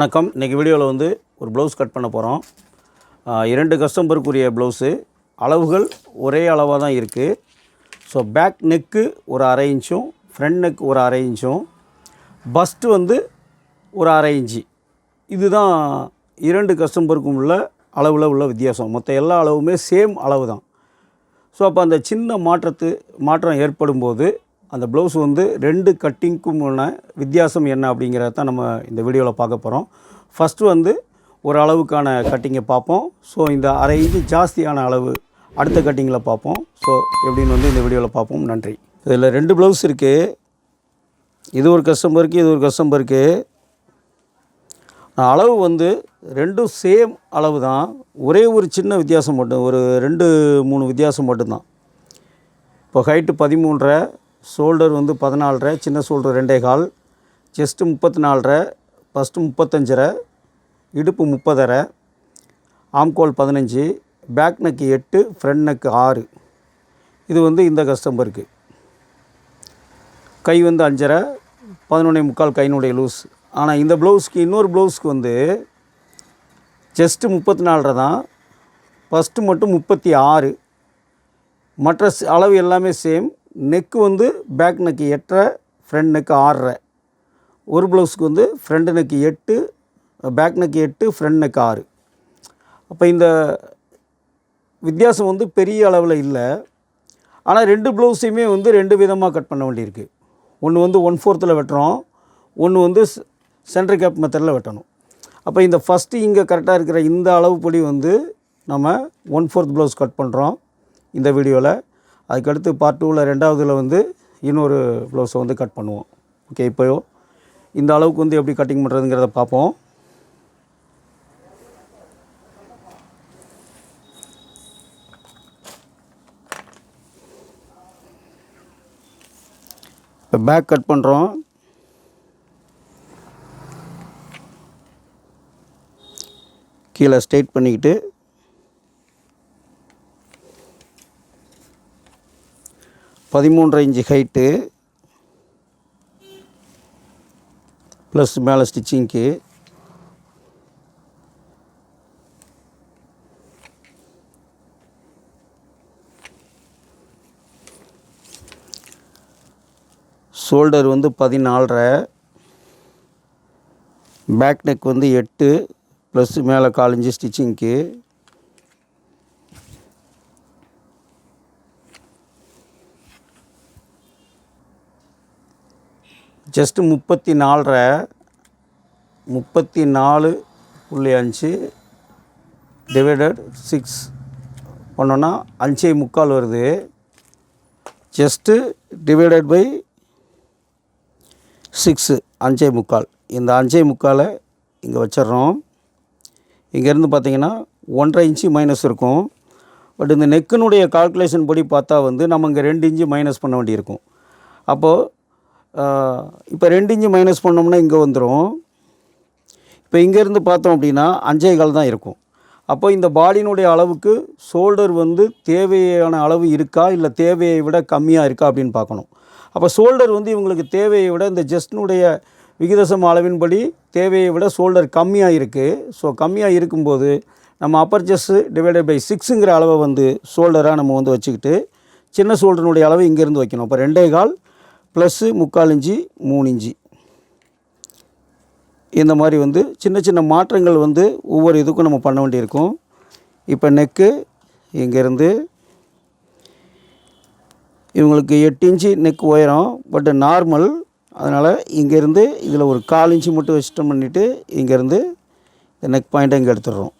வணக்கம். இன்றைக்கி வீடியோவில் வந்து ஒரு ப்ளவுஸ் கட் பண்ண போகிறோம் இரண்டு கஸ்டம்பருக்குரிய ப்ளவுஸு அளவுகள் ஒரே அளவாக தான் இருக்குது ஸோ பேக் நெக்கு ஒரு அரை இன்ச்சும் ஃப்ரண்ட் நெக் ஒரு அரை இன்ச்சும் பஸ்ட்டு வந்து ஒரு அரை இன்ச்சு. இதுதான் இரண்டு கஸ்டம்பருக்கும் உள்ள அளவில் உள்ள வித்தியாசம். மொத்த எல்லா அளவுமே சேம் அளவு தான் ஸோ அப்போ அந்த சின்ன மாற்றத்து மாற்றம் ஏற்படும் போது அந்த ப்ளவுஸ் வந்து ரெண்டு கட்டிங்க்குமான வித்தியாசம் என்ன அப்படிங்கிறத தான் நம்ம இந்த வீடியோவில் பார்க்க போகிறோம். ஃபஸ்ட்டு வந்து ஒரு அளவுக்கான கட்டிங்கை பார்ப்போம். ஸோ இந்த அரை இன்ச்சு ஜாஸ்தியான அளவு அடுத்த கட்டிங்கில் பார்ப்போம். ஸோ எப்படின்னு வந்து இந்த வீடியோவில் பார்ப்போம். நன்றி. இதில் ரெண்டு ப்ளவுஸ் இருக்குது இது ஒரு கஸ்டமருக்கு இது ஒரு கஸ்டமருக்கு அளவு வந்து ரெண்டும் சேம் அளவு தான். ஒரே ஒரு சின்ன வித்தியாசம் மட்டும் ஒரு ரெண்டு மூணு வித்தியாசம் மட்டும்தான். இப்போ ஹைட்டு பதிமூன்றரை ஷோல்டர் வந்து பதினாலரை சின்ன ஷோல்டர் ரெண்டே கால். செஸ்ட்டு முப்பத்தி நாலரை ஃபஸ்ட்டு முப்பத்தஞ்சரை இடுப்பு முப்பதரை ஆம்கோல் பதினஞ்சு பேக் நெக்கு எட்டு ஃப்ரண்ட் நெக்கு ஆறு. இது வந்து இந்த கஸ்டமருக்கு. கை வந்து அஞ்சரை பதினொன்னே முக்கால் கையினுடைய லூஸ். ஆனால் இந்த ப்ளவுஸ்க்கு இன்னொரு ப்ளவுஸ்க்கு வந்து செஸ்ட்டு முப்பத்தி நாலரை தான் ஃபஸ்ட்டு மட்டும் முப்பத்தி ஆறு. மற்ற அளவு எல்லாமே சேம். நெக்கு வந்து பேக் நெக்கு எட்டரை ஃப்ரண்ட் நெக்கு ஆறரை ஒரு ப்ளவுஸ்க்கு வந்து ஃப்ரண்ட் நெக்கு எட்டு பேக் நெக்கு எட்டு ஃப்ரண்ட் நெக்கு ஆறு. அப்போ இந்த வித்தியாசம் வந்து பெரிய அளவில் இல்லை. ஆனால் ரெண்டு ப்ளவுஸையுமே வந்து ரெண்டு விதமாக கட் பண்ண வேண்டியிருக்கு. ஒன்று வந்து ஒன் ஃபோர்த்தில் வெட்டுறோம் ஒன்று வந்து சென்டர் கேப் மெத்தடில் வெட்டணும். அப்போ இந்த ஃபஸ்ட்டு இங்கே கரெக்டாக இருக்கிற இந்த அளவுப்படி வந்து நம்ம ஒன் ஃபோர்த் ப்ளவுஸ் கட் பண்ணுறோம் இந்த வீடியோவில் அதுக்கடுத்து பார்ட் டூவில் ரெண்டாவதில் வந்து இன்னொரு ப்ளவுஸை வந்து கட் பண்ணுவோம். ஓகே இப்போ இந்த அளவுக்கு வந்து எப்படி கட்டிங் பண்ணுறதுங்கிறத பார்ப்போம். இப்போ பேக் கட் பண்ணுறோம் கீழே ஸ்ட்ரெயிட் பண்ணிக்கிட்டு பதிமூன்று இன்ச்சு ஹைட்டு ப்ளஸ் மேலே ஸ்டிச்சிங்க்கு ஷோல்டர் வந்து பதினாலரை பேக் நெக் வந்து எட்டு ப்ளஸ் மேலே காலஞ்சு ஸ்டிச்சிங்க்கு ஜஸ்ட்டு முப்பத்தி நாலரை முப்பத்தி நாலு புள்ளி அஞ்சு டிவைடட் சிக்ஸ் பண்ணோன்னா அஞ்சே முக்கால் வருது. ஜஸ்ட்டு டிவைடட் பை சிக்ஸு அஞ்சே முக்கால். இந்த அஞ்சே முக்காலை இங்கே வச்சிடுறோம். இங்கேருந்து பார்த்தீங்கன்னா ஒன்றரை இன்ச்சு மைனஸ் இருக்கும். பட் இந்த நெக்கினுடைய கால்குலேஷன் படி பார்த்தா வந்து நம்ம இங்கே ரெண்டு இன்ச்சு மைனஸ் பண்ண வேண்டியிருக்கும். அப்போது இப்போ ரெண்டு இன்ச்சு மைனஸ் பண்ணோம்னா இங்கே வந்துடும் இப்போ இங்கேருந்து பார்த்தோம் அப்படின்னா அஞ்சே கால் தான் இருக்கும். அப்போ இந்த பாடியினுடைய அளவுக்கு ஷோல்டர் வந்து தேவையான அளவு இருக்கா இல்லை தேவையை விட கம்மியாக இருக்கா அப்படின்னு பார்க்கணும். அப்போ ஷோல்டர் வந்து இவங்களுக்கு தேவையை விட இந்த ஜஸ்டினுடைய விகிதசம் அளவின்படி தேவையை விட ஷோல்டர் கம்மியாக இருக்குது ஸோ கம்மியாக இருக்கும்போது நம்ம அப்பர் செஸ்ஸு டிவைடட் பை சிக்ஸுங்கிற அளவை வந்து ஷோல்டராக நம்ம வந்து வச்சுக்கிட்டு சின்ன ஷோல்டருடைய அளவு இங்கேருந்து வைக்கணும். இப்போ ரெண்டே கால் ப்ளஸ்ஸு முக்கால் இஞ்சி மூணு இஞ்சி இந்த மாதிரி வந்து சின்ன சின்ன மாற்றங்கள் வந்து ஒவ்வொரு இதுக்கும் நம்ம பண்ண வேண்டியிருக்கும். இப்போ நெக்கு இங்கேருந்து இவங்களுக்கு எட்டு இன்ச்சு நெக் உயரம் பட் நார்மல். அதனால் இங்கேருந்து இதில் ஒரு கால் இன்ச்சு மட்டும் வச்சுட்டம் பண்ணிவிட்டு இங்கேருந்து இந்த நெக் பாயிண்ட்டை இங்கே எடுத்துடுறோம்.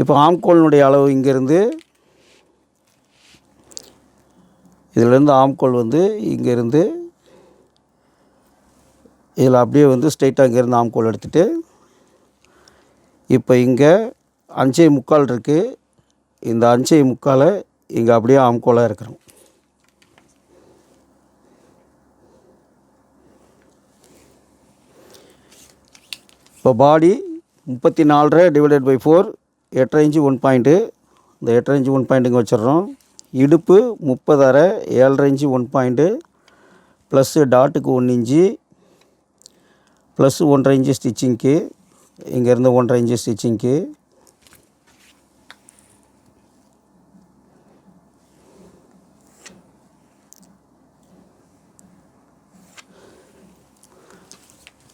இப்போ ஆம்கோலினுடைய அளவு இங்கேருந்து இதிலேருந்து ஆம்கோல் வந்து இங்கேருந்து இதில் அப்படியே வந்து ஸ்ட்ரைட்டாக இங்கேருந்து ஆம்கோல் எடுத்துகிட்டு இப்போ இங்கே அஞ்சே முக்கால் இருக்குது இந்த அஞ்சே முக்காலை இங்கே அப்படியே ஆம்கோலாக இருக்கிறோம். இப்போ பாடி முப்பத்தி நாலரை டிவைடட் பை ஃபோர் எட்டரை இன்ச்சு ஒன் பாயிண்ட்டு. இந்த எட்டரை இன்ச்சு ஒன் பாயிண்ட்டுங்க வச்சிடுறோம். இடுப்பு முப்பதரை ஏழரை இன்ச்சு ஒன் பாயிண்ட்டு ப்ளஸ்ஸு டாட்டுக்கு ஒன்று இன்ச்சு ப்ளஸ் ஒன்றரை இன்ச்சு ஸ்டிச்சிங்க்கு இங்கேருந்து ஒன்றரை இன்ச்சு ஸ்டிச்சிங்க்கு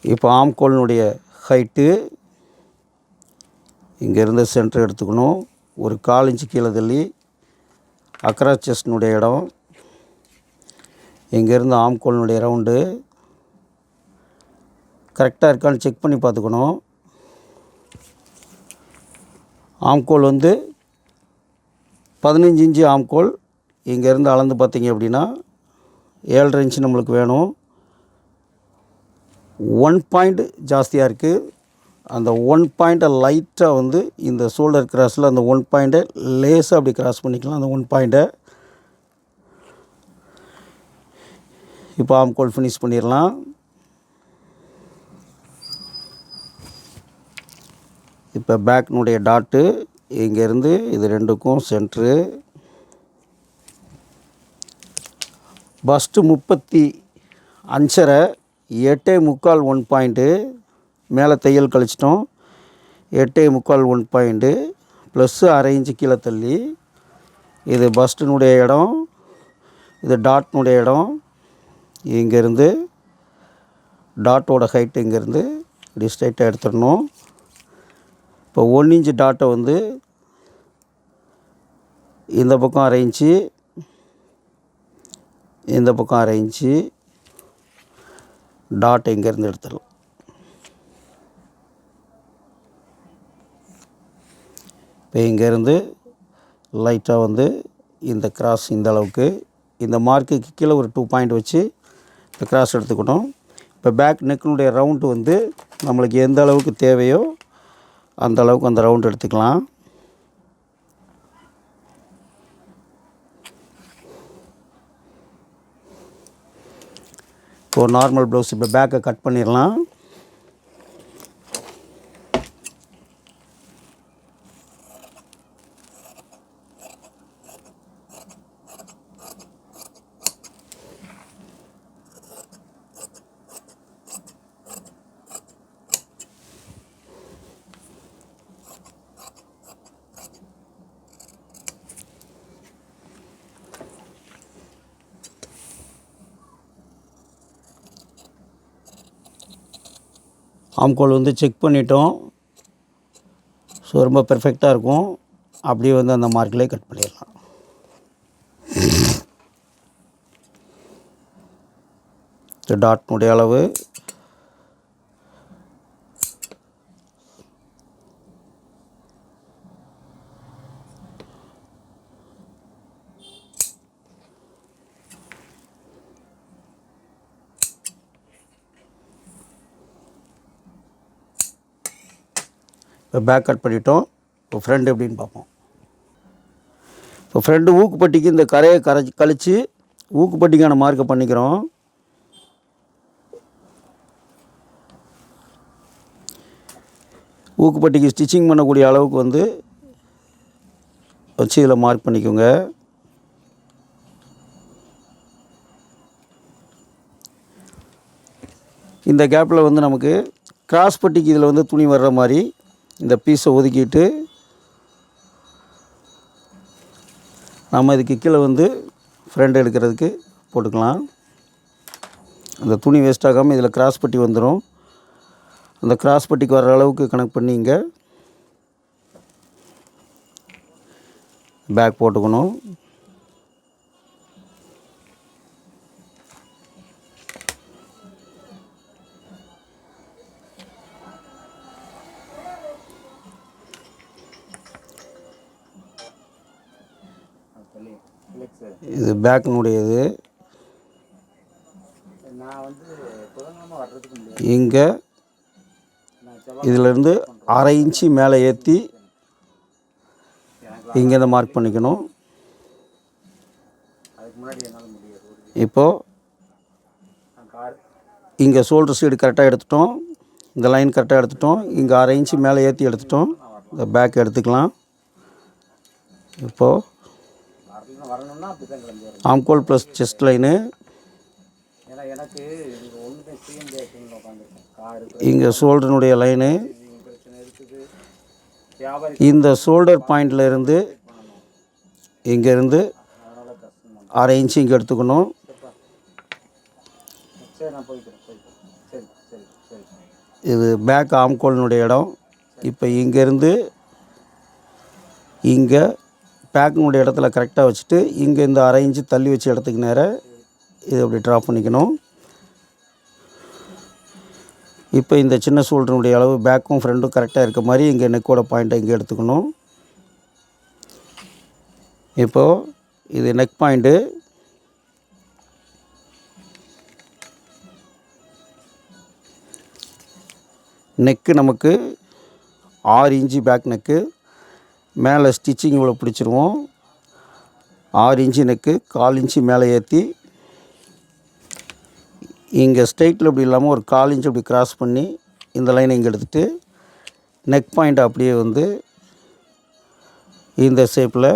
இப்போ ஆம்கோலினுடைய ஹைட்டு இங்கேருந்து சென்டர் எடுத்துக்கணும். ஒரு கால் இன்ச்சு கீழே தள்ளி அக்ரா இடம். இங்கேருந்து ஆம்கோலினுடைய ரவுண்டு. கரெக்டாக இருக்கான்னு செக் பண்ணி பார்த்துக்கணும். ஆம்கோல் வந்து பதினஞ்சு இன்ச்சு ஆம்கோல். இங்கேருந்து அளந்து பார்த்தீங்க அப்படின்னா ஏழரை இன்ச்சு நம்மளுக்கு வேணும். ஒன் பாயிண்ட் ஜாஸ்தியாக இருக்குது அந்த ஒன் பாயிண்ட்டை லைட்டாக வந்து இந்த ஷோல்டர் கிராஸில் அந்த ஒன் பாயிண்ட்டை லேசாக அப்படி கிராஸ் பண்ணிக்கலாம். அந்த ஒன் பாயிண்ட்டை இப்போ ஆம் கோல் ஃபினிஷ் பண்ணிடலாம். இப்போ பேக்னுடைய டாட்டு இங்கேருந்து இது ரெண்டுக்கும் சென்ட்ரு ஃபஸ்ட்டு முப்பத்தி அஞ்சரை எட்டே முக்கால் ஒன் பாயிண்ட்டு மேலே தையல் கழிச்சிட்டோம். எட்டே முக்கால் ஒன் பாயிண்ட்டு ப்ளஸ்ஸு அரை இன்ச்சு கீழே தள்ளி. இது பஸ்டினுடைய இடம். இது டாட்னுடைய இடம். இங்கேருந்து டாட்டோட ஹைட்டு இங்கேருந்து இப்படி ஸ்ட்ரைட்டாக எடுத்துடணும். இப்போ ஒன் இன்ச்சு டாட்டை வந்து இந்த பக்கம் அரை இன்ச்சு இந்த பக்கம் அரை இன்ச்சு டாட் இங்கேருந்து எடுத்துடலாம். இப்போ இங்கேருந்து லைட்டாக வந்து இந்த கிராஸ் இந்த அளவுக்கு. இந்த மார்க்குக்கு கீழே ஒரு டூ பாயிண்ட் வச்சு இந்த கிராஸ் எடுத்துக்கணும் இப்போ பேக் நெக்கினுடைய ரவுண்டு வந்து நம்மளுக்கு எந்த அளவுக்கு தேவையோ அந்த அளவுக்கு அந்த ரவுண்ட் எடுத்துக்கலாம். இப்போ நார்மல் ப்ளவுஸ் இப்போ பேக்கை கட் பண்ணிடலாம். ஆம்கோல் வந்து செக் பண்ணிட்டோம். ஸோ ரொம்ப பெர்ஃபெக்டாக இருக்கும். அப்படியே வந்து அந்த மார்க்லேயே கட் பண்ணிடலாம். டாட்னுடைய அளவு இப்போ பேக் கட் பண்ணிட்டோம். இப்போ ஃப்ரெண்டு எப்படின்னு பார்ப்போம். இப்போ ஃப்ரெண்டு ஊக்குப்பட்டிக்கு இந்த கரையை கரைச்சி கழித்து ஊக்குப்பட்டிக்கான மார்க்கை பண்ணிக்கிறோம். ஊக்குப்பட்டிக்கு ஸ்டிச்சிங் பண்ணக்கூடிய அளவுக்கு வந்து வச்சு இதில் மார்க் பண்ணிக்கோங்க. இந்த கேப்பில் வந்து நமக்கு கிராஸ் பட்டிக்கு இதில் வந்து துணி வர்ற மாதிரி இந்த பீஸை ஒதுக்கிட்டு நம்ம இதுக்கு கீழே வந்து ஃப்ரண்ட் எடுக்கிறதுக்கு போட்டுக்கலாம். அந்த துணி வேஸ்ட் ஆகாமல் இதில் கிராஸ் பட்டி வந்துடும் அந்த கிராஸ் பட்டிக்கு வர்ற அளவுக்கு கணக்கு பண்ணி இங்கே பேக் போட்டுக்கணும். இது பேக்கினுடையது. இங்கே இதிலேருந்து அரை இன்ச்சு மேலே ஏற்றி இங்கேருந்து மார்க் பண்ணிக்கணும். இப்போது இங்கே ஷோல்டர் சைடு கரெக்டாக எடுத்துட்டோம். இந்த லைன் கரெக்டாக எடுத்துட்டோம். இங்கே அரை இன்ச்சு மேலே ஏற்றி எடுத்துட்டோம். இந்த பேக் எடுத்துக்கலாம். இப்போது ஆம்கோல் ப்ளஸ் செஸ்ட் லைனு இங்கே ஷோல்டருனுடைய லைனு இந்த ஷோல்டர் பாயிண்டில் இருந்து இங்கேருந்து அரை இன்ச்சு இங்கே எடுத்துக்கணும். இது பேக் ஆம்கோலினுடைய இடம். இப்போ இங்கேருந்து இங்கே பேக்கினுடைய இடத்துல கரெக்டாக வச்சுட்டு இங்கே இந்த அரை இன்ச்சு தள்ளி வச்ச இடத்துக்கு நேராக இது அப்படி ட்ராப் பண்ணிக்கணும். இப்போ இந்த சின்ன ஷோல்டருடைய அளவு பேக்கும் ஃப்ரண்ட்டும் கரெக்டாக இருக்க மாதிரி இங்கே நெக்கோட பாயிண்ட்டை இங்கே எடுத்துக்கணும். இப்போது இது நெக் பாயிண்ட்டு நெக்கு நமக்கு ஆறு இன்ச்சு பேக் நெக்கு மேலே ஸ்டிச்சிங் இவ்வளோ பிடிச்சிருவோம். ஆறு இன்ச்சு நெக்கு கால் இன்ச்சு மேலே ஏற்றி இங்கே ஸ்ட்ரைட்டில் இப்படி இல்லாமல் ஒரு கால் இன்ச்சு இப்படி கிராஸ் பண்ணி இந்த லைனை இங்கே எடுத்துகிட்டு நெக் பாயிண்ட் அப்படியே வந்து இந்த ஷேப்பில்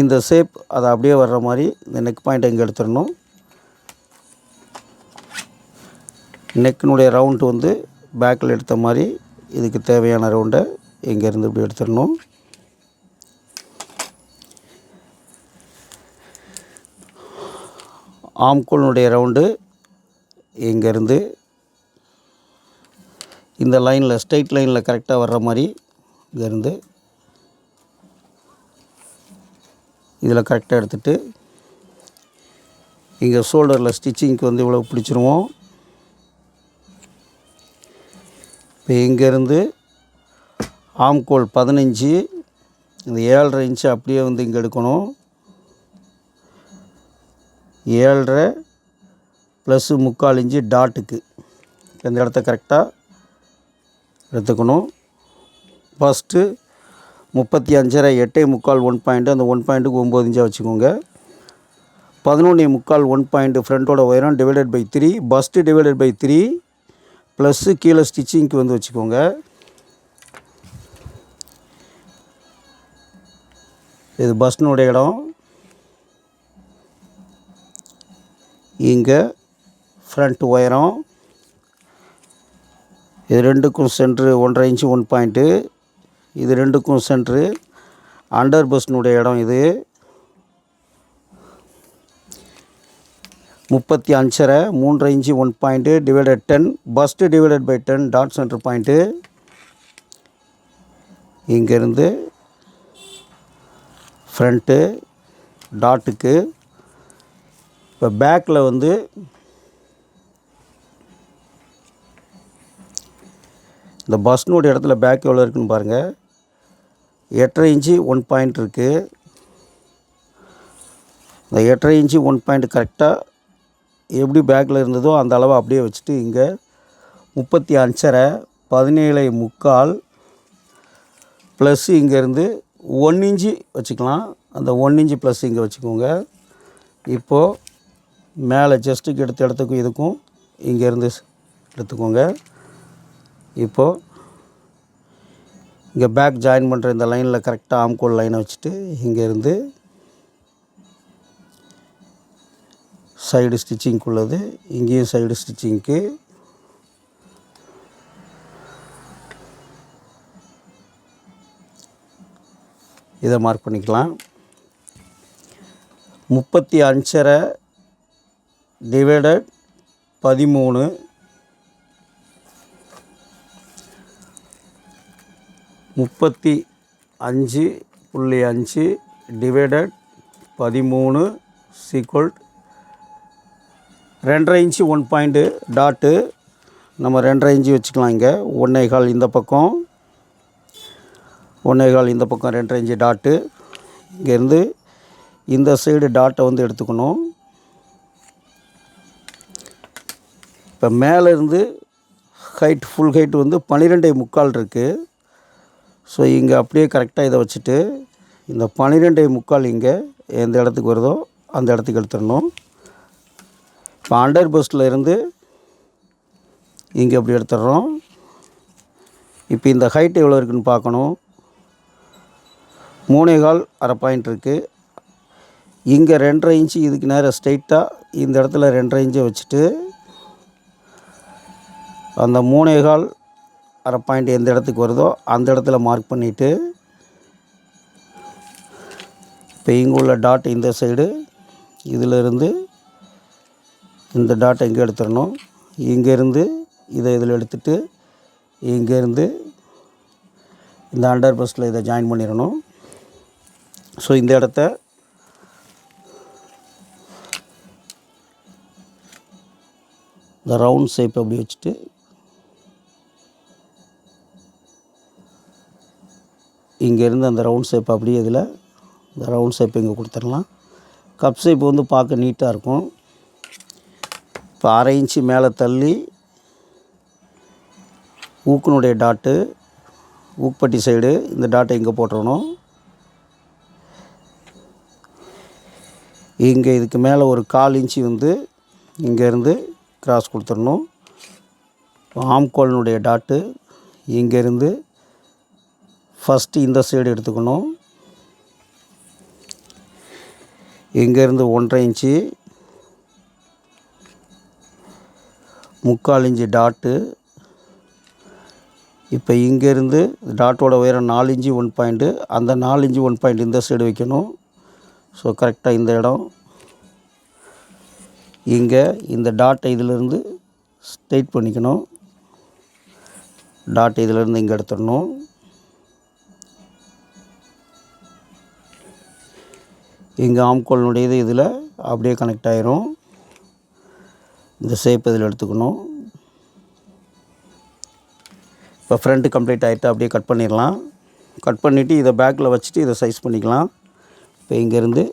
இந்த ஷேப் அதை அப்படியே வர்ற மாதிரி இந்த நெக் பாயிண்ட்டை இங்கே எடுத்துடணும். நெக்கினுடைய ரவுண்ட் வந்து பேக்கில் எடுத்த மாதிரி இதுக்கு தேவையான ரவுண்டை இங்கேருந்து இப்படி எடுத்துடணும். ஆம்கோலினுடைய ரவுண்டு இங்கேருந்து இந்த லைனில் ஸ்ட்ரைட் லைனில் கரெக்டாக வர்ற மாதிரி இங்கேருந்து இதில் கரெக்டாக எடுத்துகிட்டு இங்கே ஷோல்டரில் ஸ்டிச்சிங்க்கு வந்து இவ்வளோ பிடிச்சிருவோம். இப்போ இங்கேருந்து ஆம்கோல் பதினஞ்சு இந்த ஏழரை இன்ச்சு அப்படியே வந்து இங்கே எடுக்கணும். ஏழரை ப்ளஸ்ஸு முக்கால் இன்ச்சு டாட்டுக்கு. இந்த இடத்த கரெக்டாக எடுத்துக்கணும். ஃபஸ்ட்டு முப்பத்தி அஞ்சரை எட்டே முக்கால் ஒன் பாயிண்ட்டு அந்த ஒன் பாயிண்ட்டுக்கு ஒம்பது இன்ச்சாக வச்சுக்கோங்க. பதினொன்னே முக்கால் ஒன் பாயிண்ட்டு ஃப்ரண்ட்டோட உயரம் divided by three first divided by three plus கீழே ஸ்டிச்சிங்க்கு வந்து வச்சுக்கோங்க. இது பஸ்னுடைய இடம். இங்கே ஃப்ரண்ட் உயரம். இது ரெண்டுக்கும் சென்ட்ரு ஒன்றரை இன்ச்சு ஒன் பாயிண்ட்டு இது ரெண்டுக்கும் சென்ட்ரு அண்டர் பஸ்னுடைய இடம் இது. முப்பத்தி அஞ்சரை மூன்றரை inch one point divided ten first divided by ten dot centre point இங்கேருந்து ஃப்ரண்ட்டு டாட்டுக்கு இப்போ பேக்கில் வந்து இந்த பஸ்னுடைய இடத்துல பேக் எவ்வளோ இருக்குன்னு பாருங்கள் எட்டரை இன்ச்சு ஒன் பாயிண்ட் இருக்குது இந்த எட்டரை இன்ச்சு ஒன் பாயிண்ட் கரெக்டாக எப்படி பேக்கில் இருந்ததோ அந்த அளவு அப்படியே வச்சுட்டு இங்கே முப்பத்தி அஞ்சரை பதினேழு முக்கால் ப்ளஸ் இங்கேருந்து ஒன் இன்ச்சு வச்சுக்கலாம். அந்த ஒன் இன்ச்சு ப்ளஸ் இங்கே வச்சுக்கோங்க. இப்போது மேலே ஜஸ்ட்டுக்கு எடுத்த இடத்துக்கும் இதுக்கும் இங்கேருந்து எடுத்துக்கோங்க. இப்போது இங்கே பேக் ஜாயின் பண்ணுற இந்த லைனில் கரெக்டாக ஆம்கோல் லைனை வச்சுட்டு இங்கேருந்து சைடு ஸ்டிச்சிங்க்குள்ளது இங்கேயும் சைடு ஸ்டிச்சிங்க்கு. இதை மார்க் பண்ணிக்கலாம். முப்பத்தி அஞ்சரை டிவைடட் பதிமூணு. முப்பத்தி அஞ்சு புள்ளி அஞ்சு டிவைடட் பதிமூணு சீக்வல்ட் ரெண்டரை இன்ச்சு ஒன் பாயிண்ட்டு டாட்டு நம்ம ரெண்டரை இன்ச்சு வச்சுக்கலாம் இங்கே. ஒன்றே கால் இந்த பக்கம். ஒன்றே கால் இந்த பக்கம் ரெண்டரை இன்ச்சு டாட்டு இங்கேருந்து இந்த சைடு டாட்டை வந்து எடுத்துக்கணும். இப்போ மேலேருந்து ஹைட் ஃபுல் ஹைட் வந்து பன்னிரெண்டே முக்கால் இருக்குது ஸோ இங்கே அப்படியே கரெக்டாக இதை வச்சுட்டு இந்த பன்னிரெண்டே முக்கால் இங்கே எந்த இடத்துக்கு வருதோ அந்த இடத்துக்கு எடுத்துடணும். இப்போ அண்டர் பஸ்ட்டில் இருந்து இங்கே அப்படி எடுத்துடுறோம். இப்போ இந்த ஹைட் எவ்வளோ இருக்குன்னு பார்க்கணும். மூணே கால் அரை பாயிண்ட் இருக்குது இங்கே ரெண்டரை இன்ச்சு இதுக்கு நேரம் ஸ்ட்ரைட்டாக இந்த இடத்துல ரெண்டரை இன்ச்சை வச்சுட்டு அந்த மூணே கால் அரை பாயிண்ட் எந்த இடத்துக்கு வருதோ அந்த இடத்துல மார்க் பண்ணிவிட்டு இப்போ இங்கே உள்ள டாட் இந்த சைடு இதிலிருந்து இந்த டாட்டை இங்கே எடுத்துடணும்? இங்கேருந்து இதை இதில் எடுத்துட்டு இங்கேருந்து இந்த அண்டர் பஸ்ஸில் இதை ஜாயின் பண்ணிடணும். ஸோ இந்த இடத்த இந்த ரவுண்ட் ஷேப் அப்படி வச்சுட்டு இங்கேருந்து அந்த ரவுண்ட் ஷேப் அப்படியே இதில் இந்த ரவுண்ட் ஷேப் இங்கே கொடுத்துடலாம். கப் ஷேப் வந்து பார்க்க நீட்டாக இருக்கும். இப்போ அரை இன்ச்சு மேலே தள்ளி ஊக்கினுடைய டாட்டு ஊக்பட்டி சைடு இந்த டாட்டை இங்கே போட்டுறணும். இங்கே இதுக்கு மேலே ஒரு கால் இன்ச்சு வந்து இங்கேருந்து கிராஸ் கொடுத்துடணும். ஆம்கோலினுடைய டாட்டு இங்கேருந்து ஃபஸ்ட்டு இந்த சைடு எடுத்துக்கணும். இங்கேருந்து ஒன்றரை இன்ச்சு முக்கால் இன்ச்சு டாட்டு. இப்போ இங்கேருந்து டாட்டோட உயரம் நாலு இன்ச்சு ஒன் பாயிண்ட்டு. அந்த நாலு இன்ச்சு ஒன் பாயிண்ட் இந்த சைடு வைக்கணும். ஸோ கரெக்டாக இந்த இடம். இங்கே இந்த டாட்டை இதிலிருந்து ஸ்ட்ரைட் பண்ணிக்கணும். டாட் இதிலிருந்து இங்கே எடுத்துடணும். இங்கே ஆம்கோலினுடையது இதில். அப்படியே கனெக்ட் ஆயிரும். இந்த ஷேப் இதில் எடுத்துக்கணும். இப்போ ஃப்ரண்ட்டு கம்ப்ளீட் ஆகிட்டு அப்படியே கட் பண்ணிடலாம். கட் பண்ணிவிட்டு இதை பேக்கில் வச்சுட்டு இதை சைஸ் பண்ணிக்கலாம். இப்போ இங்கேருந்து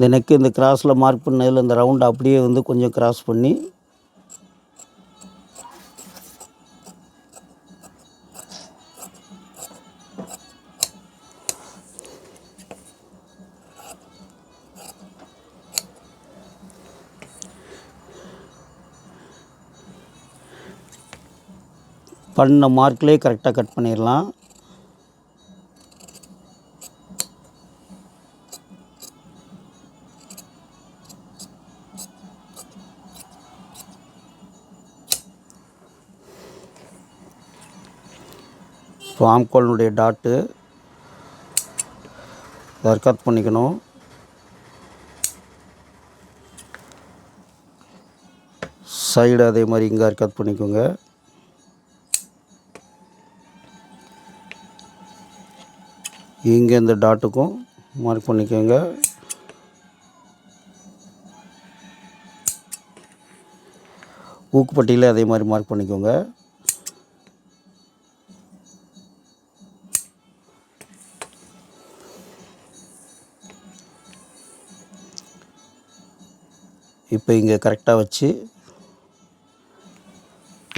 இந்த நெக்கு இந்த கிராஸில் மார்க் பண்ணதில் இந்த ரவுண்டு அப்படியே வந்து கொஞ்சம் கிராஸ் பண்ணி. பண்ண மார்க்லேயே கரெக்டாக கட் பண்ணிடலாம். ஸோ ஆம்கோலினுடைய டாட்டு இதை கட் பண்ணிக்கணும். சைடு அதே மாதிரி இங்கே கட் பண்ணிக்கோங்க. இங்கே இந்த டாட்டுக்கும் மார்க் பண்ணிக்கோங்க. ஊக்குப்பட்டியில் அதே மாதிரி மார்க் பண்ணிக்கோங்க. இப்போ இங்கே கரெக்டாக வச்சு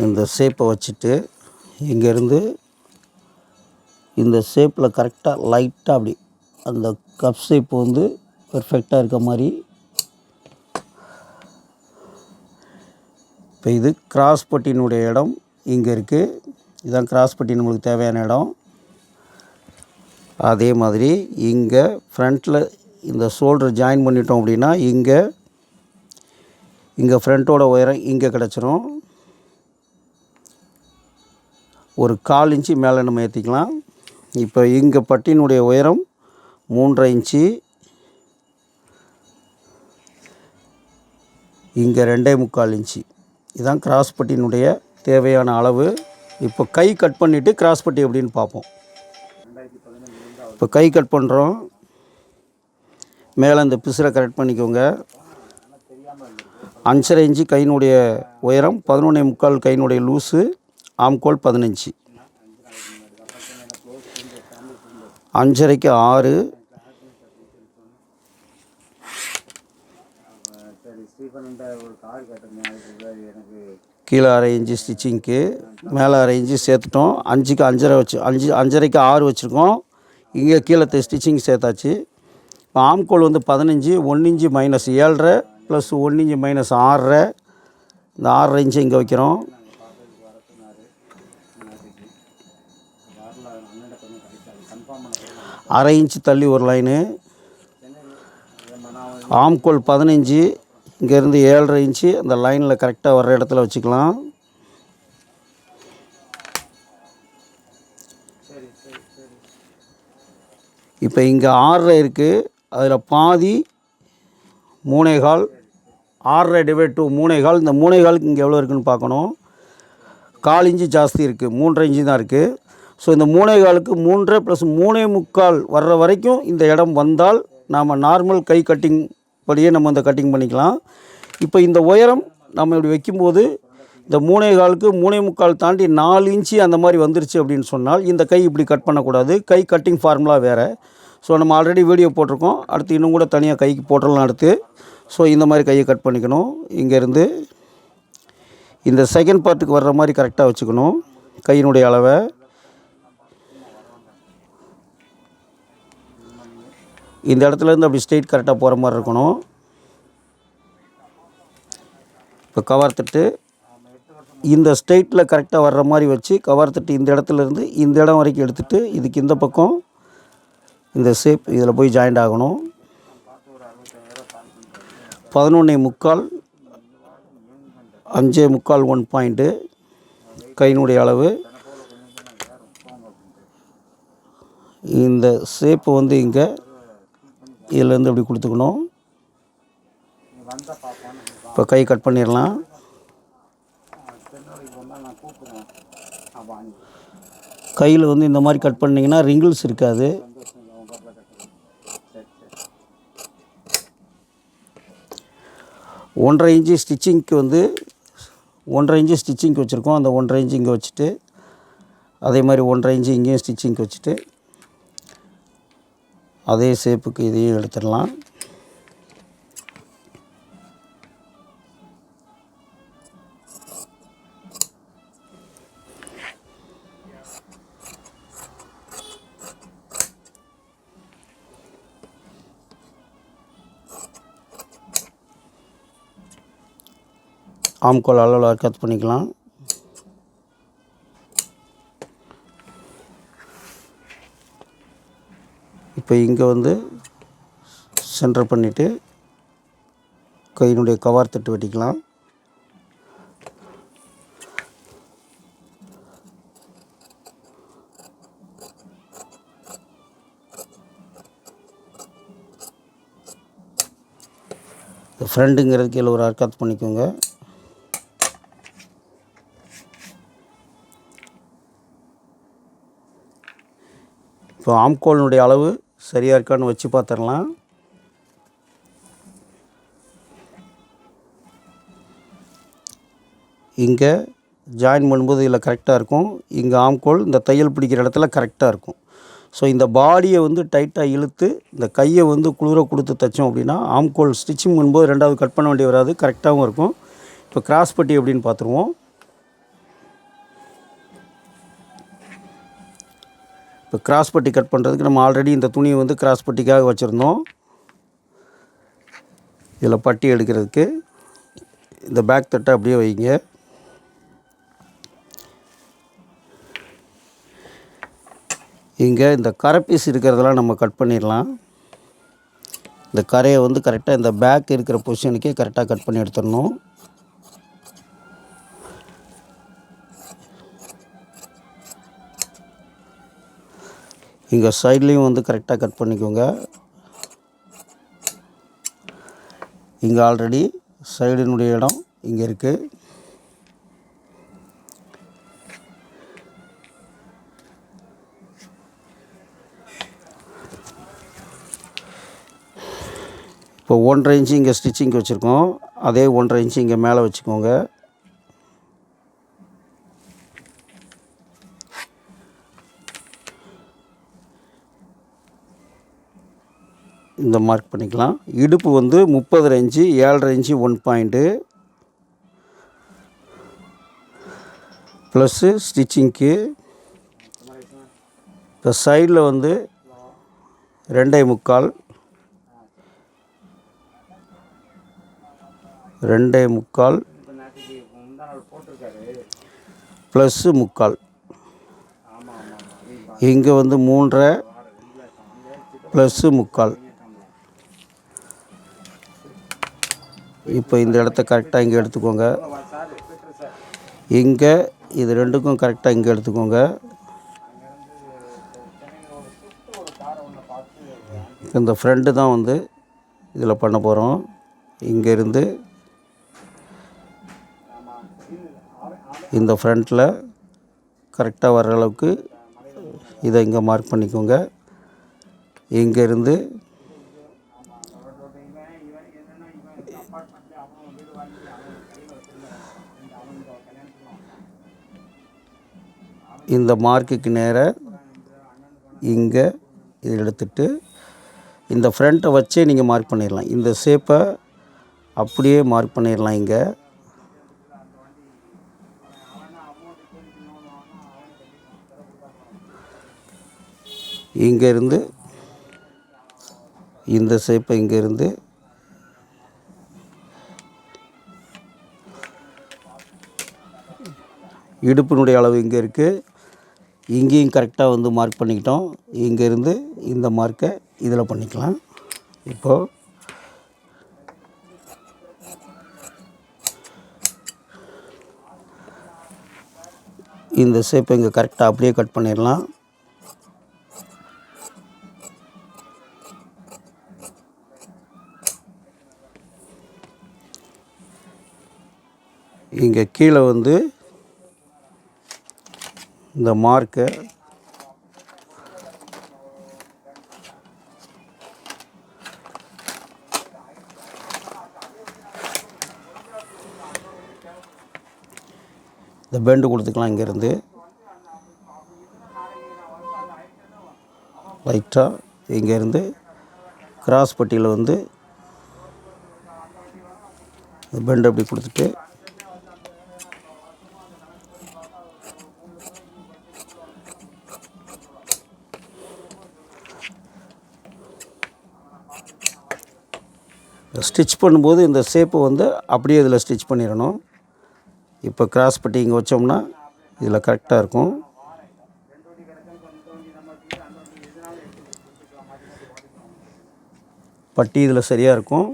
இந்த ஷேப்பை வச்சுட்டு இங்கேருந்து இந்த ஷேப்பில் கரெக்டாக லைட்டாக அப்படி அந்த கப் ஷேப் வந்து பெர்ஃபெக்டாக இருக்க மாதிரி. இப்போ இது கிராஸ் பட்டினுடைய இடம் இங்கே இருக்குது இதுதான் கிராஸ் பட்டி நம்மளுக்கு தேவையான இடம். அதே மாதிரி இங்கே ஃப்ரண்ட்டில் இந்த ஷோல்டர் ஜாயின் பண்ணிட்டோம் அப்படின்னா இங்கே இங்கே ஃப்ரண்ட்டோட உயரம் இங்கே கிடச்சிரும். ஒரு கால் இன்ச்சு மேலே நம்ம ஏற்றிக்கலாம் இப்போ இங்கே பட்டியினுடைய உயரம் மூன்றரை இன்ச்சு. இங்கே ரெண்டே முக்கால் இன்ச்சு. இதுதான் கிராஸ் பட்டியினுடைய தேவையான அளவு. இப்போ கை கட் பண்ணிவிட்டு கிராஸ் பட்டி எப்படின்னு பார்ப்போம். இப்போ கை கட் பண்ணுறோம் மேலே இந்த பிசுரை கரெக்ட் பண்ணிக்கோங்க. அஞ்சரை இன்ச்சு கையினுடைய உயரம் பதினொன்னே முக்கால் கையினுடைய லூஸு ஆம்கோல் பதினஞ்சு. அஞ்சரைக்கு ஆறு. கீழே அரை இன்ச்சு ஸ்டிச்சிங்க்கு மேலே அரை இன்ச்சு சேர்த்துட்டோம். அஞ்சுக்கு அஞ்சரை வச்சு அஞ்சு அஞ்சரைக்கு ஆறு வச்சுருக்கோம். இங்கே கீழே ஸ்டிச்சிங் சேர்த்தாச்சு. இப்போ ஆம்கோல் வந்து பதினஞ்சு ஒன்று இன்ச்சு மைனஸ் ஏழரை. ப்ளஸ் ஒன்று இன்ச்சு மைனஸ் ஆறரை. இந்த ஆறரை இன்ச்சு இங்கே வைக்கிறோம். அரை இன்ச்சு தள்ளி ஒரு லைனு ஆம்கோல் பதினஞ்சு இங்கேருந்து ஏழரை இன்ச்சு. அந்த லைனில் கரெக்டாக வர்ற இடத்துல வச்சுக்கலாம். இப்போ இங்கே ஆறரை இருக்குது அதில் பாதி மூணே கால் ஆறரை டிவைட் டூ மூணே கால் இந்த மூணே காலுக்கு இங்கே எவ்வளோ இருக்குதுன்னு பார்க்கணும். கால் இன்ச்சு ஜாஸ்தி இருக்குது மூன்றரை இன்ச்சு தான் இருக்குது ஸோ இந்த மூணே காலுக்கு மூன்றரை ப்ளஸ் மூணே முக்கால் வர்ற வரைக்கும் இந்த இடம் வந்தால் நாம் நார்மல் கை கட்டிங் படியே நம்ம இந்த கட்டிங் பண்ணிக்கலாம். இப்போ இந்த உயரம் நம்ம இப்படி வைக்கும்போது இந்த மூணே காலுக்கு மூணே முக்கால் தாண்டி நாலு இன்ச்சு அந்த மாதிரி வந்துருச்சு அப்படின்னு சொன்னால் இந்த கை இப்படி கட் பண்ணக்கூடாது. கை கட்டிங் ஃபார்முலா வேறு. ஸோ நம்ம ஆல்ரெடி வீடியோ போட்டிருக்கோம். அடுத்து இன்னும் கூட தனியாக கைக்கு போட்டுடலாம் அடுத்து. ஸோ இந்த மாதிரி கையை கட் பண்ணிக்கணும். இங்கேருந்து இந்த செகண்ட் பார்ட்டுக்கு வர்ற மாதிரி கரெக்டாக வச்சுக்கணும். கையினுடைய அளவை. இந்த இடத்துலேருந்து அப்படி ஸ்ட்ரெயிட் கரெக்டாக போகிற மாதிரி இருக்கணும். இப்போ கவர் தட்டு. இந்த ஸ்ட்ரெயிட்டில் கரெக்டாக வர்ற மாதிரி வச்சு கவர் தட்டு இந்த இடத்துல இருந்து இந்த இடம் வரைக்கும் எடுத்துகிட்டு இதுக்கு இந்த பக்கம் இந்த ஷேப் இதில் போய் ஜாயிண்ட் ஆகணும். பதினொன்னே முக்கால் அஞ்சே முக்கால் ஒன் பாயிண்ட்டு கையினுடைய அளவு. இந்த ஷேப்பு வந்து இங்கே இதுலேருந்து இப்படி கொடுத்துக்கணும். இப்போ கை கட் பண்ணிடலாம். கையில் வந்து இந்த மாதிரி கட் பண்ணிங்கன்னா ரிங்கிள்ஸ் இருக்காது. ஒன்றரை இன்ச்சு ஸ்டிச்சிங்க்கு வந்து ஒன்றரை இன்ச்சு ஸ்டிச்சிங்க்கு வச்சுருக்கோம். அந்த ஒன்றரை இன்ச்சு இங்கே வச்சுட்டு அதே மாதிரி ஒன்றரை இன்ச்சு இங்கேயும் ஸ்டிச்சிங்க்கு வச்சுட்டு அதே ஷேப்புக்கு இதையும் எடுத்துடலாம். ஆம்கோல் அளவில் கட் பண்ணிக்கலாம். இப்போ இங்கே வந்து சென்டர் பண்ணிவிட்டு கையினுடைய கவர் தட்டு வெட்டிக்கலாம். ஃப்ரெண்டுங்கிறது கீழே ஒரு அர்க்காத் பண்ணிக்கோங்க. இப்போ ஆம்கோலினுடைய அளவு சரியாக இருக்கான்னு வச்சு பார்த்துடலாம். இங்கே ஜாயின் பண்ணும்போது இதில் கரெக்டாக இருக்கும். இங்கே ஆம்கோல் இந்த தையல் பிடிக்கிற இடத்துல கரெக்டாக இருக்கும். ஸோ இந்த பாடியை வந்து டைட்டாக இழுத்து இந்த கையை வந்து குளிர கொடுத்து தைச்சோம் அப்படின்னா ஆம்கோல் ஸ்டிச்சிங் பண்ணும்போது ரெண்டாவது கட் பண்ண வேண்டிய வராது கரெக்டாகவும் இருக்கும். இப்போ கிராஸ் பட்டி அப்படின்னு பார்த்துருவோம். இப்போ கிராஸ் பட்டி கட் பண்ணுறதுக்கு நம்ம ஆல்ரெடி இந்த துணியை வந்து கிராஸ் பட்டிக்காக வச்சுருந்தோம். இதில் பட்டி எடுக்கிறதுக்கு இந்த பேக் தட்டை அப்படியே வைங்க. இங்கே இந்த கரை பீஸ் இருக்கிறதெல்லாம் நம்ம கட் பண்ணிடலாம். இந்த கரையை வந்து கரெக்டாக இந்த பேக் இருக்கிற பொசிஷனுக்கே கரெக்டாக கட் பண்ணி எடுத்துடணும். இங்கே சைட்லேயும் வந்து கரெக்டாக கட் பண்ணிக்கோங்க. இங்கே ஆல்ரெடி சைடினுடைய இடம் இங்கே இருக்குது இப்போ ஒன்றரை இன்ச்சு இங்கே ஸ்டிச்சிங் வச்சுருக்கோம். அதே ஒன்றரை இன்ச்சு இங்கே மேலே வச்சுக்கோங்க. இந்த மார்க் பண்ணிக்கலாம். இடுப்பு வந்து முப்பது ரேஞ்சு ஏழரை இன்ச்சு ஒன் பாயிண்ட்டு ப்ளஸ்ஸு ஸ்டிச்சிங்க்கு இப்போ சைடில் வந்து ரெண்டே முக்கால். ரெண்டே முக்கால். ப்ளஸ்ஸு முக்கால். இங்கே வந்து மூன்றரை. ப்ளஸ்ஸு முக்கால். இப்போ இந்த இடத்த கரெக்டாக இங்கே எடுத்துக்கோங்க. இங்கே இது ரெண்டுக்கும் கரெக்டாக இங்கே எடுத்துக்கோங்க. இந்த ஃப்ரெண்டு தான் வந்து இதில் பண்ண போகிறோம் இங்கேருந்து இந்த ஃப்ரண்ட்டில் கரெக்டாக வர்ற அளவுக்கு இதை இங்கே மார்க் பண்ணிக்கோங்க. இங்கேருந்து இந்த மார்க்குக்கு நேராக இங்கே இதை எடுத்துட்டு இந்த ஃப்ரண்ட்டை வச்சே நீங்கள் மார்க் பண்ணிடலாம். இந்த ஷேப்பை அப்படியே மார்க் பண்ணிடலாம் இங்கே. இங்கேருந்து இந்த ஷேப்பை இங்கேருந்து இடுப்பினுடைய அளவு இங்கே இருக்குது இங்கேயும் கரெக்டாக வந்து மார்க் பண்ணிக்கிட்டோம். இங்கேருந்து இந்த மார்க்கை இதில் பண்ணிக்கலாம். இப்போது இந்த ஷேப்பை இங்கே கரெக்டாக அப்படியே கட் பண்ணிடலாம். இங்கே கீழே வந்து இந்த மார்க்கை இந்த பெண்டு கொடுத்துக்கலாம் இங்கேருந்து. லைட்டாக இங்கேருந்து கிராஸ் பட்டியில் வந்து இந்த பெண்டு அப்படி கொடுத்துட்டு ஸ்டிச் பண்ணும்போது இந்த ஷேப்பு வந்து அப்படியே இதில் ஸ்டிச் பண்ணிடணும். இப்போ கிராஸ் பட்டி இங்கே வச்சோம்னா இதில் கரெக்டாக இருக்கும். பட்டி இதில் சரியாக இருக்கும்.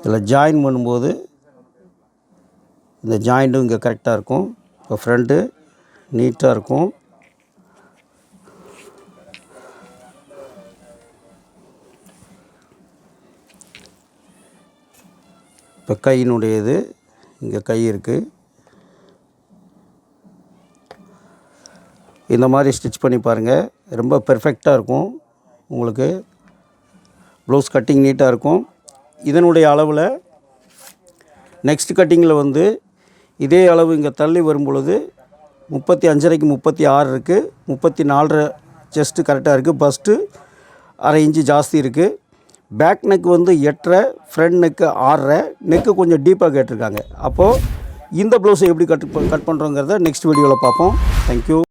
இதில் ஜாயின் பண்ணும்போது இந்த ஜாயிண்ட்டும் இங்கே கரெக்டாக இருக்கும். இப்போ ஃப்ரண்ட்டு நீட்டாக இருக்கும். இப்போ கையினுடையது இங்கே கை இருக்குது இந்த மாதிரி ஸ்டிச் பண்ணி பாருங்கள் ரொம்ப பெர்ஃபெக்டாக இருக்கும் உங்களுக்கு. ப்ளவுஸ் கட்டிங் நீட்டாக இருக்கும். இதனுடைய அளவில் நெக்ஸ்ட் கட்டிங்கில் வந்து இதே அளவு இங்கே தள்ளி வரும் பொழுது முப்பத்தி அஞ்சரைக்கு முப்பத்தி ஆறு இருக்குது முப்பத்தி நாலரை செஸ்ட்டு கரெக்டாக இருக்குது பஸ்ட்டு அரை இன்ச்சு ஜாஸ்தி இருக்குது பேக் நெக் வந்து எட்டரை ஃப்ரண்ட் நெக்கு ஆறரை நெக்கு கொஞ்சம் டீப்பாக கேட்டிருக்காங்க. அப்போது இந்த ப்ளவுஸை எப்படி கட் கட் பண்ணுறோங்கிறத நெக்ஸ்ட் வீடியோவில் பார்ப்போம். தேங்க்யூ